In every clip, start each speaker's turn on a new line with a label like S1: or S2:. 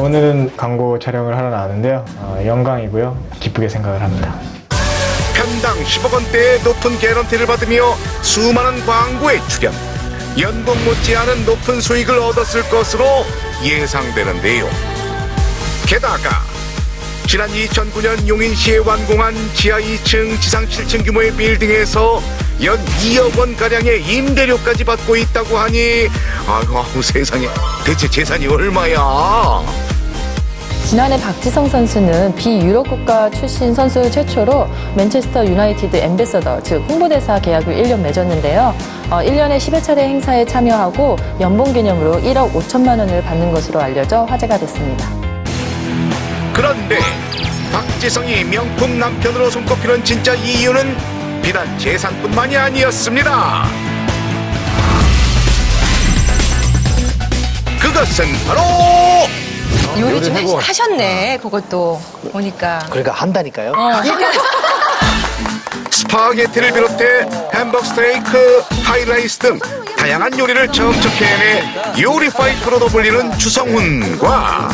S1: 오늘은 광고 촬영을 하러 나왔는데요. 어, 영광이고요. 기쁘게 생각을 합니다.
S2: 편당 10억 원대의 높은 개런티를 받으며 수많은 광고에 출연. 연봉 못지않은 높은 수익을 얻었을 것으로 예상되는데요. 게다가 지난 2009년 용인시에 완공한 지하 2층, 지상 7층 규모의 빌딩에서 연 2억 원 가량의 임대료까지 받고 있다고 하니 아이고 세상에 대체 재산이 얼마야?
S3: 지난해 박지성 선수는 비유럽 국가 출신 선수 최초로 맨체스터 유나이티드 엠베서더, 즉 홍보대사 계약을 1년 맺었는데요. 어, 1년에 10여 차례 행사에 참여하고 연봉 개념으로 1억 5천만 원을 받는 것으로 알려져 화제가 됐습니다.
S2: 그런데 박지성이 명품 남편으로 손꼽히는 진짜 이유는 비단 재산뿐만이 아니었습니다. 그것은 바로
S4: 좀 하- 하셨네, 그것도. 보니까.
S5: 그러니까 한다니까요.
S2: 스파게티를 비롯해 햄버거 스테이크, 하이라이스 등 다양한 요리를 척척 해내 요리 파이터로도 불리는 주성훈과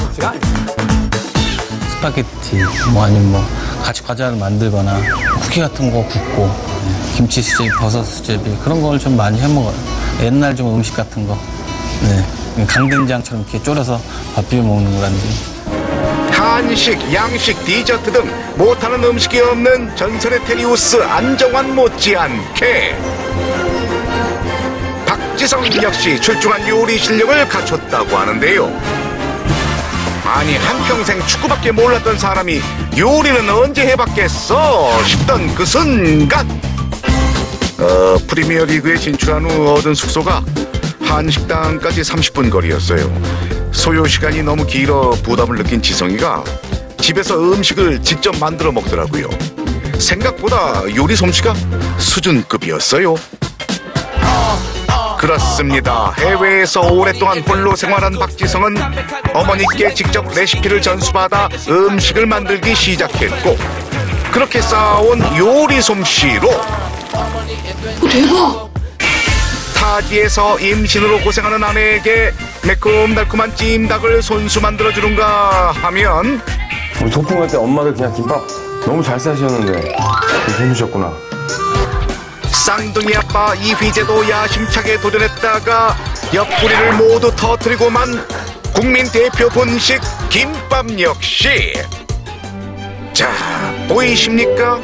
S6: 스파게티 뭐 아니면 뭐 같이 과자를 만들거나 쿠키 같은 거 굽고 네, 김치 수제비, 버섯 수제비 그런 걸 좀 많이 해 먹어요. 옛날 좀 음식 같은 거. 네. 강된장처럼 이렇게 졸여서 밥 비벼 먹는 거라든지.
S2: 한식, 양식, 디저트 등 못하는 음식이 없는 전설의 테리우스 안정환 못지않게 박지성 역시 출중한 요리 실력을 갖췄다고 하는데요. 아니 한평생 축구밖에 몰랐던 사람이 요리는 언제 해봤겠어 싶던 그 순간 어, 프리미어리그에 진출한 후 얻은 숙소가 한식당까지 30분 거리였어요. 소요 시간이 너무 길어 부담을 느낀 지성이가 집에서 음식을 직접 만들어 먹더라고요. 생각보다 요리 솜씨가 수준급이었어요. 그렇습니다. 해외에서 오랫동안 홀로 생활한 박지성은 어머니께 직접 레시피를 전수받아 음식을 만들기 시작했고 그렇게 쌓아온 요리 솜씨로 타지에서 임신으로 고생하는 아내에게 매콤달콤한 찜닭을 손수 만들어주는가 하면
S7: 우리 소풍 갈 때 엄마들 그냥 김밥 너무 잘 싸셨는데 해주셨구나.
S2: 쌍둥이 아빠 이휘재도 야심차게 도전했다가 옆구리를 모두 터뜨리고만 국민 대표 분식 김밥 역시 자 보이십니까?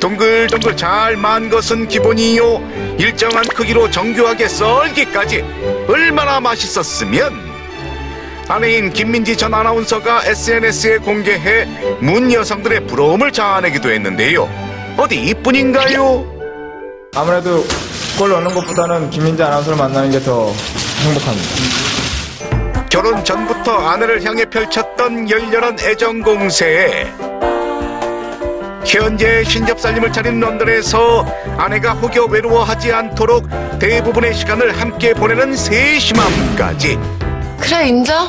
S2: 동글동글 잘 만 것은 기본이요 일정한 크기로 정교하게 썰기까지 얼마나 맛있었으면 아내인 김민지 전 아나운서가 SNS에 공개해 문 여성들의 부러움을 자아내기도 했는데요 어디 이뿐인가요?
S1: 아무래도 골 넣는 것보다는 김민재 아나운서를 만나는 게 더 행복합니다.
S2: 결혼 전부터 아내를 향해 펼쳤던 열렬한 애정 공세에 현재 신접살림을 차린 런던에서 아내가 혹여 외로워하지 않도록 대부분의 시간을 함께 보내는 세심함까지.
S8: 그래 인정